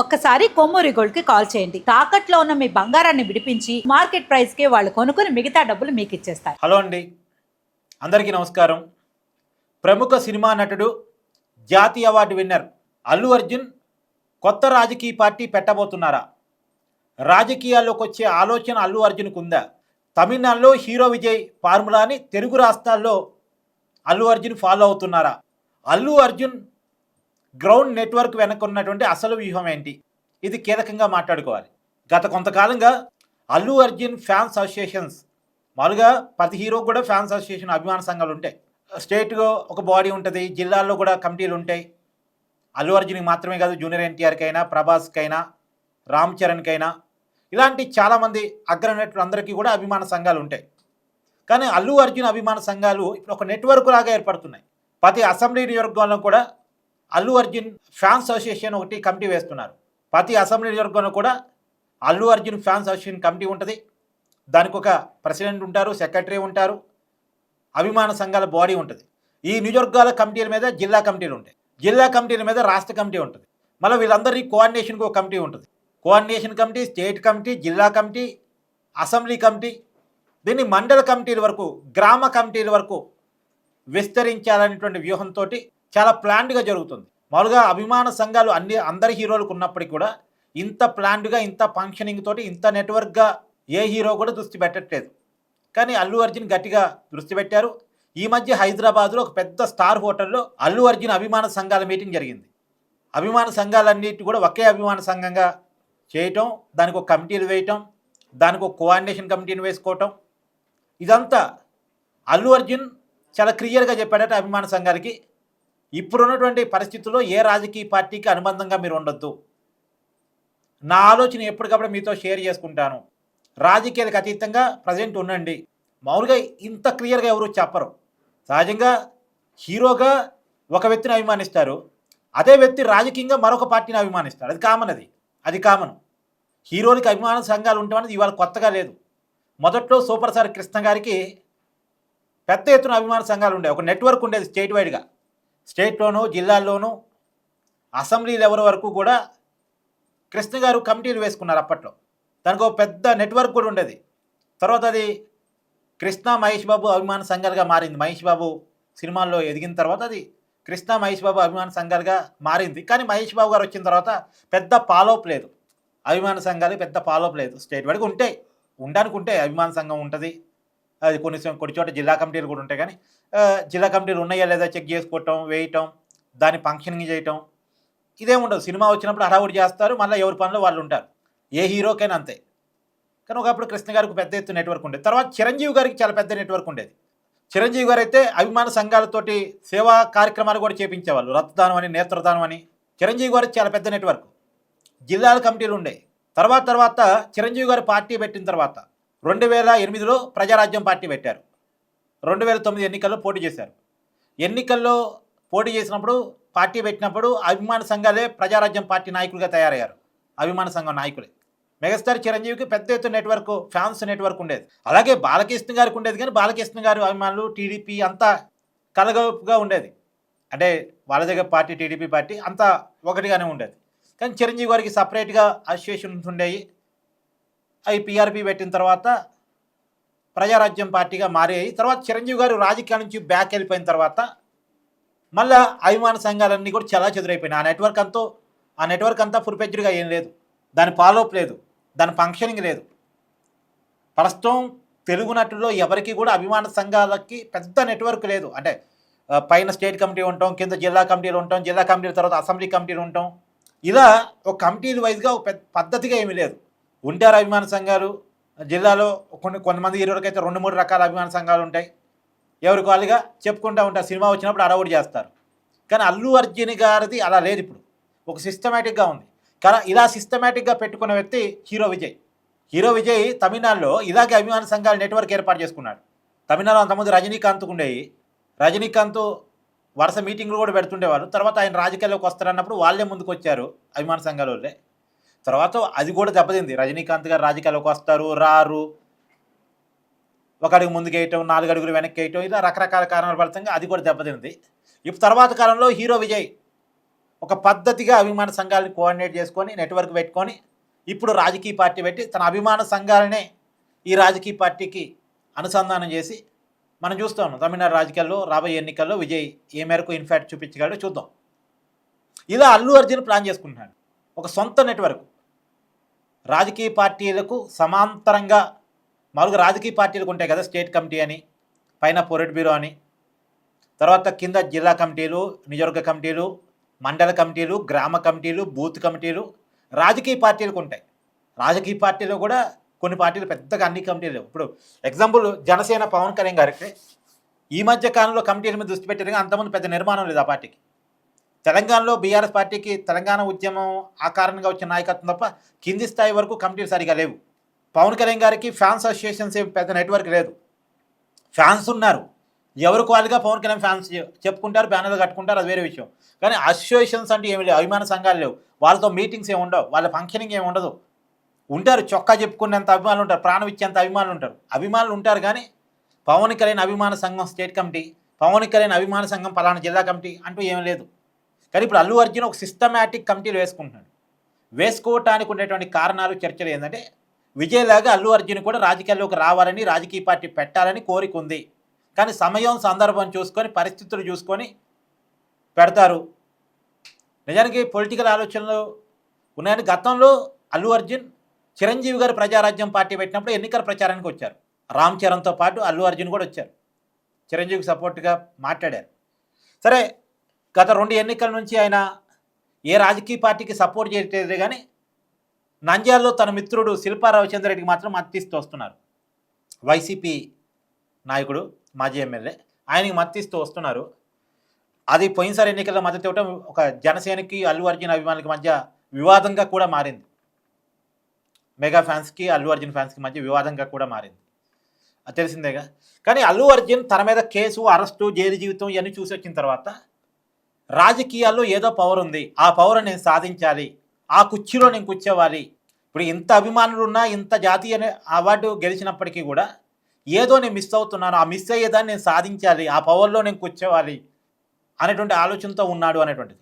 ఒక్కసారి కొమ్మూరి గోల్డ్కి కాల్ చేయండి. తాకట్లో ఉన్న మీ బంగారాన్ని విడిపించి మార్కెట్ ప్రైస్కి వాళ్ళు కొనుక్కుని మిగతా డబ్బులు మీకు ఇచ్చేస్తారు. హలో అండి. అందరికీ నమస్కారం. ప్రముఖ సినిమా నటుడు జాతీయ అవార్డు విన్నర్ అల్లు అర్జున్ కొత్త రాజకీయ పార్టీ పెట్టబోతున్నారా? రాజకీయాల్లోకి వచ్చే ఆలోచన అల్లు అర్జున్కు ఉందా? తమిళనాడులో హీరో విజయ్ ఫార్ములాని తెలుగు రాష్ట్రాల్లో అల్లు అర్జున్ ఫాలో అవుతున్నారా? అల్లు అర్జున్ గ్రౌండ్ నెట్వర్క్ వెనక ఉన్నటువంటి అసలు వ్యూహం ఏంటి? ఇది కీలకంగా మాట్లాడుకోవాలి. గత కొంతకాలంగా అల్లు అర్జున్ ఫ్యాన్స్ అసోసియేషన్స్ మామూలుగా ప్రతి హీరో కూడా ఫ్యాన్స్ అసోసియేషన్ అభిమాన సంఘాలు ఉంటాయి. స్టేట్గా ఒక బాడీ ఉంటుంది జిల్లాల్లో కూడా కమిటీలు ఉంటాయి. అల్లు అర్జున్కి మాత్రమే కాదు జూనియర్ ఎన్టీఆర్కైనా ప్రభాస్కైనా రామ్ చరణ్కైనా ఇలాంటి చాలామంది అగ్రనటులు అందరికీ కూడా అభిమాన సంఘాలు ఉంటాయి. కానీ అల్లు అర్జున్ అభిమాన సంఘాలు ఇప్పుడు ఒక నెట్వర్క్ లాగా ఏర్పడుతున్నాయి. ప్రతి అసెంబ్లీ నియోజకవర్గంలో కూడా అల్లు అర్జున్ ఫ్యాన్స్ అసోసియేషన్ ఒకటి కమిటీ వేస్తున్నారు. ప్రతి అసెంబ్లీ నియోజకవర్గంలో కూడా Allu Arjun fans association committee ఉంటుంది. దానికి ఒక ప్రెసిడెంట్ ఉంటారు సెక్రటరీ ఉంటారు అభిమాన సంఘాల బాడీ ఉంటుంది. ఈ నియోజకవర్గాల కమిటీల మీద జిల్లా కమిటీలు ఉంటాయి. జిల్లా కమిటీల మీద రాష్ట్ర కమిటీ ఉంటుంది. మళ్ళీ వీళ్ళందరినీ కోఆర్డినేషన్కి ఒక కమిటీ ఉంటుంది. కోఆర్డినేషన్ కమిటీ స్టేట్ కమిటీ జిల్లా కమిటీ అసెంబ్లీ కమిటీ. దీన్ని మండల కమిటీల వరకు గ్రామ కమిటీల వరకు విస్తరించాలనేటువంటి వ్యూహంతో చాలా ప్లాన్డ్గా జరుగుతుంది. మామూలుగా అభిమాన సంఘాలు అన్ని అందరి హీరోలకు ఉన్నప్పటికీ కూడా ఇంత ప్లాన్డ్గా ఇంత ఫంక్షనింగ్ తోటి ఇంత నెట్వర్క్గా ఏ హీరో కూడా దృష్టి పెట్టట్లేదు. కానీ అల్లు అర్జున్ గట్టిగా దృష్టి పెట్టారు. ఈ మధ్య హైదరాబాద్లో ఒక పెద్ద స్టార్ హోటల్లో అల్లు అర్జున్ అభిమాన సంఘాల మీటింగ్ జరిగింది. అభిమాన సంఘాలన్నిటి కూడా ఒకే అభిమాన సంఘంగా చేయటం దానికి ఒక కమిటీలు వేయటం దానికి ఒక కోఆర్డినేషన్ కమిటీని వేసుకోవటం. ఇదంతా అల్లు అర్జున్ చాలా క్లియర్గా చెప్పాడట అభిమాన సంఘాలకి. ఇప్పుడున్నటువంటి పరిస్థితుల్లో ఏ రాజకీయ పార్టీకి అనుబంధంగా మీరు ఉండొద్దు. నా ఆలోచన ఎప్పటికప్పుడు మీతో షేర్ చేసుకుంటాను. రాజకీయాలకు అతీతంగా ప్రజెంట్ ఉండండి. మామూలుగా ఇంత క్లియర్గా ఎవరు చెప్పరు. సహజంగా హీరోగా ఒక వ్యక్తిని అభిమానిస్తారు. అదే వ్యక్తి రాజకీయంగా మరొక పార్టీని అభిమానిస్తారు. అది కామన్ అది. అది కామన్. హీరోలకి అభిమాన సంఘాలు ఉండటం ఇవాళ కొత్తగా లేదు. మొదట్లో సూపర్ స్టార్ కృష్ణ గారికి పెద్ద ఎత్తున అభిమాన సంఘాలు ఉండేవి. ఒక నెట్వర్క్ ఉండేది స్టేట్ వైడ్గా స్టేట్లోనూ జిల్లాల్లోనూ అసెంబ్లీ లెవెల్ వరకు కూడా కృష్ణ గారు కమిటీలు వేసుకున్నారు అప్పట్లో. తనకు పెద్ద నెట్వర్క్ కూడా ఉండేది. తర్వాత అది కృష్ణ మహేష్ బాబు అభిమాన సంఘాలుగా మారింది. మహేష్ బాబు సినిమాల్లో ఎదిగిన తర్వాత అది కృష్ణ మహేష్ బాబు అభిమాన సంఘాలుగా మారింది. కానీ మహేష్ బాబు గారు వచ్చిన తర్వాత పెద్ద ఫాలోఅప్ లేదు. అభిమాన సంఘాలు పెద్ద ఫాలోఅప్ లేదు. స్టేట్ వరకు ఉంటాయి ఉండడానికి ఉంటాయి అభిమాన సంఘం ఉంటుంది. అది కొన్ని కొన్ని చోట జిల్లా కమిటీలు కూడా ఉంటాయి కానీ జిల్లా కమిటీలు ఉన్నాయా లేదా చెక్ చేసుకోవటం వేయటం దాన్ని ఫంక్షనింగ్ చేయటం ఇదేముండదు సినిమా వచ్చినప్పుడు హడావుడి చేస్తారు మళ్ళీ ఎవరి పనిలో వాళ్ళు ఉంటారు. ఏ హీరోకైనా అంతే. కానీ ఒకప్పుడు కృష్ణ గారికి పెద్ద ఎత్తు నెట్వర్క్ ఉండేది. తర్వాత చిరంజీవి గారికి చాలా పెద్ద నెట్వర్క్ ఉండేది. చిరంజీవి గారు అయితే అభిమాన సంఘాలతోటి సేవా కార్యక్రమాలు కూడా చేపించేవాళ్ళు. రక్తదానం అని నేత్రదానం అని. చిరంజీవి గారికి చాలా పెద్ద నెట్వర్క్. జిల్లాల కమిటీలు ఉండే. తర్వాత తర్వాత చిరంజీవి గారు పార్టీ పెట్టిన తర్వాత రెండు వేల ఎనిమిదిలో ప్రజారాజ్యం పార్టీ పెట్టారు. రెండు వేల తొమ్మిది ఎన్నికల్లో పోటీ చేశారు. ఎన్నికల్లో పోటీ చేసినప్పుడు పార్టీ పెట్టినప్పుడు అభిమాన సంఘాలే ప్రజారాజ్యం పార్టీ నాయకులుగా తయారయ్యారు. అభిమాన సంఘం నాయకులే. మెగాస్టార్ చిరంజీవికి పెద్ద ఎత్తున నెట్వర్క్ ఫ్యాన్స్ నెట్వర్క్ ఉండేది. అలాగే బాలకృష్ణ గారికి ఉండేది కానీ బాలకృష్ణ గారు అభిమానులు టీడీపీ అంతా కలగలుపుగా ఉండేది. అంటే వాళ్ళ దగ్గర పార్టీ టీడీపీ పార్టీ అంతా ఒకటిగానే ఉండేది. కానీ చిరంజీవి గారికి సపరేట్గా అసోసియేషన్స్ ఉండేవి అవి పీఆర్పీ పెట్టిన తర్వాత ప్రజారాజ్యం పార్టీగా మారాయి తర్వాత చిరంజీవి గారు రాజకీయాల నుంచి బ్యాక్ వెళ్ళిపోయిన తర్వాత మళ్ళా అభిమాన సంఘాలన్నీ కూడా చాలా చెదురైపోయినాయి. ఆ నెట్వర్క్ అంతా ఆ నెట్వర్క్ అంతా ఫుల్పెజ్డ్గా ఏం లేదు. దాని ఫాలోఅప్ లేదు. దాని ఫంక్షనింగ్ లేదు. ప్రస్తుతం తెలుగు నటుల్లో ఎవరికి కూడా అభిమాన సంఘాలకి పెద్ద నెట్వర్క్ లేదు. అంటే పైన స్టేట్ కమిటీ ఉంటాం కింద జిల్లా కమిటీలు ఉంటాం జిల్లా కమిటీల తర్వాత అసెంబ్లీ కమిటీలు ఉంటాం. ఇలా ఒక కమిటీలు వైజ్గా ఒక పెద్ద పద్ధతిగా ఏమీ లేదు. ఉంటారు అభిమాన సంఘాలు. జిల్లాలో కొన్ని కొంతమంది హీరోలకి అయితే రెండు మూడు రకాల అభిమాన సంఘాలు ఉంటాయి. ఎవరికి వాళ్ళుగా చెప్పుకుంటూ ఉంటారు. సినిమా వచ్చినప్పుడు అడవుడు చేస్తారు. కానీ అల్లు అర్జున్ గారిది అలా లేదు ఇప్పుడు. ఒక సిస్టమేటిక్గా ఉంది. కానీ ఇలా సిస్టమేటిక్గా పెట్టుకున్న వ్యక్తి హీరో విజయ్. హీరో విజయ్ తమిళనాడులో ఇలాగే అభిమాన సంఘాల నెట్వర్క్ ఏర్పాటు చేసుకున్నాడు. తమిళనాడు అంతకుముందు రజనీకాంత్కు ఉండేవి. రజనీకాంత్ వరుస మీటింగ్లు కూడా పెడుతుండేవారు తర్వాత ఆయన రాజకీయాల్లోకి వస్తారన్నప్పుడు వాళ్ళే ముందుకు వచ్చారు అభిమాన సంఘాల వాళ్ళే. తర్వాత అది కూడా దెబ్బతింది. రజనీకాంత్ గారు రాజకీయాలకు వస్తారు రారు. ఒక అడుగు ముందుకు వేయటం నాలుగు అడుగులు వెనక్కి వేయటం ఇలా రకరకాల కారణాల ఫలితంగా అది కూడా దెబ్బతింది. ఇప్పుడు తర్వాత కాలంలో హీరో విజయ్ ఒక పద్ధతిగా అభిమాన సంఘాలను కోఆర్డినేట్ చేసుకొని నెట్వర్క్ పెట్టుకొని ఇప్పుడు రాజకీయ పార్టీ పెట్టి తన అభిమాన సంఘాలనే ఈ రాజకీయ పార్టీకి అనుసంధానం చేసి మనం చూస్తాం తమిళనాడు రాజకీయాల్లో రాబోయే ఎన్నికల్లో విజయ్ ఏ మేరకు ఇన్ఫాక్ట్ చూపించగలడో చూద్దాం. ఇలా అల్లు అర్జున్ ప్లాన్ చేసుకుంటున్నాడు. ఒక సొంత నెట్వర్క్. రాజకీయ పార్టీలకు సమాంతరంగా మామూలుగా రాజకీయ పార్టీలకు ఉంటాయి కదా స్టేట్ కమిటీ అని పైన పొరెట్ బ్యూరో అని. తర్వాత కింద జిల్లా కమిటీలు నియోజకవర్గ కమిటీలు మండల కమిటీలు గ్రామ కమిటీలు బూత్ కమిటీలు రాజకీయ పార్టీలకు ఉంటాయి. రాజకీయ పార్టీలు కూడా కొన్ని పార్టీలు పెద్దగా అన్ని కమిటీలు ఇప్పుడు ఎగ్జాంపుల్ జనసేన పవన్ కళ్యాణ్ గారికి ఈ మధ్య కాలంలో కమిటీల మీద దృష్టి పెట్టారు అంతమంది పెద్ద నిర్మాణం లేదు ఆ పార్టీకి. తెలంగాణలో బీఆర్ఎస్ పార్టీకి తెలంగాణ ఉద్యమం ఆ కారణంగా వచ్చిన నాయకత్వం తప్ప కింది స్థాయి వరకు కమిటీలు సరిగా లేవు. పవన్ కళ్యాణ్ గారికి ఫ్యాన్స్ అసోసియేషన్స్ ఏం పెద్ద నెట్వర్క్ లేదు. ఫ్యాన్స్ ఉన్నారు. ఎవరికి వాళ్ళుగా పవన్ కళ్యాణ్ ఫ్యాన్స్ చెప్పుకుంటారు బ్యానర్లు కట్టుకుంటారు అది వేరే విషయం. కానీ అసోసియేషన్స్ అంటే ఏమి లేవు అభిమాన సంఘాలు లేవు. వాళ్ళతో మీటింగ్స్ ఏమి ఉండవు వాళ్ళ ఫంక్షనింగ్ ఏమి ఉండదు. ఉంటారు చొక్కా చెప్పుకునేంత అభిమానులు ఉంటారు ప్రాణం ఇచ్చేంత అభిమానులు ఉంటారు. అభిమానులు ఉంటారు కానీ పవన్ కళ్యాణ్ అభిమాన సంఘం స్టేట్ కమిటీ పవన్ కళ్యాణ్ అభిమాన సంఘం పలానా జిల్లా కమిటీ అంటూ ఏమీ లేదు. కానీ ఇప్పుడు అల్లు అర్జున్ ఒక సిస్టమాటిక్ కమిటీలు వేసుకుంటున్నాడు. వేసుకోవటానికి ఉండేటువంటి కారణాలు చర్చలు ఏంటంటే విజయలాగా అల్లు అర్జున్ కూడా రాజకీయాల్లోకి రావాలని రాజకీయ పార్టీ పెట్టాలని కోరిక ఉంది. కానీ సమయం సందర్భం చూసుకొని పరిస్థితులు చూసుకొని పెడతారు. నిజానికి పొలిటికల్ ఆలోచనలు ఉన్నాయని గతంలో అల్లు అర్జున్ చిరంజీవి గారు ప్రజారాజ్యం పార్టీ పెట్టినప్పుడు ఎన్నికల ప్రచారానికి వచ్చారు. రామ్ చరణ్తో పాటు అల్లు అర్జున్ కూడా వచ్చారు. చిరంజీవికి సపోర్ట్గా మాట్లాడారు. సరే గత రెండు ఎన్నికల నుంచి ఆయన ఏ రాజకీయ పార్టీకి సపోర్ట్ చేయట్లేదు కానీ నంద్యాలలో తన మిత్రుడు శిల్పా రవిచంద్రరెడ్డికి మాత్రం మద్దతిస్తూ వస్తున్నారు. వైసీపీ నాయకుడు మాజీ ఎమ్మెల్యే ఆయనకి మద్దతిస్తూ వస్తున్నారు. అది పోయినసారి ఎన్నికల్లో మద్దతు ఇవ్వటం ఒక జనసేనకి అల్లు అర్జున్ అభిమానులకి మధ్య వివాదంగా కూడా మారింది. మెగా ఫ్యాన్స్కి అల్లు అర్జున్ ఫ్యాన్స్కి మధ్య వివాదంగా కూడా మారింది. అది తెలిసిందేగా? కానీ అల్లు అర్జున్ తన మీద కేసు అరెస్టు జైలు జీవితం ఇవన్నీ చూసి వచ్చిన తర్వాత రాజకీయాల్లో ఏదో పవర్ ఉంది. ఆ పవర్ నేను సాధించాలి. ఆ కుర్చీలో నేను కూర్చోవాలి. ఇప్పుడు ఇంత అభిమానులు ఉన్నా ఇంత జాతీయ అవార్డు గెలిచినప్పటికీ కూడా ఏదో నేను మిస్ అవుతున్నాను. ఆ మిస్ అయ్యేదాన్ని నేను సాధించాలి. ఆ పవర్లో నేను కూర్చోవాలి అనేటువంటి ఆలోచనతో ఉన్నాడు అనేటువంటిది.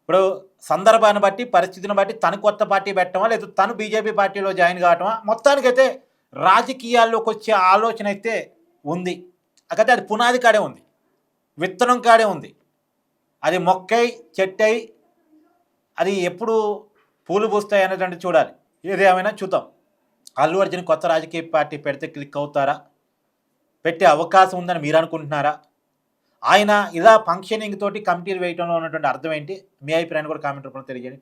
ఇప్పుడు సందర్భాన్ని బట్టి పరిస్థితిని బట్టి తను కొత్త పార్టీ పెట్టడమా లేదా తను బీజేపీ పార్టీలో జాయిన్ కావటమా? మొత్తానికైతే రాజకీయాల్లోకి వచ్చే ఆలోచన అయితే ఉంది. అయితే అది పునాది కాడే ఉంది. విత్తనం కాడే ఉంది. అది మొక్కై చెట్టై అది ఎప్పుడు పూలు పూస్తాయి అనేటువంటి చూడాలి. ఏదేమైనా ఏమైనా చూద్దాం. అల్లు అర్జున్ కొత్త రాజకీయ పార్టీ పెడితే క్లిక్ అవుతారా? పెట్టే అవకాశం ఉందని మీరు అనుకుంటున్నారా? ఆయన ఇలా ఫంక్షనింగ్ తోటి కమిటీలు వేయడంలో ఉన్నటువంటి అర్థం ఏంటి? మీ అభిప్రాయాన్ని కూడా కామెంట్ రూపంలో తెలియజేయండి.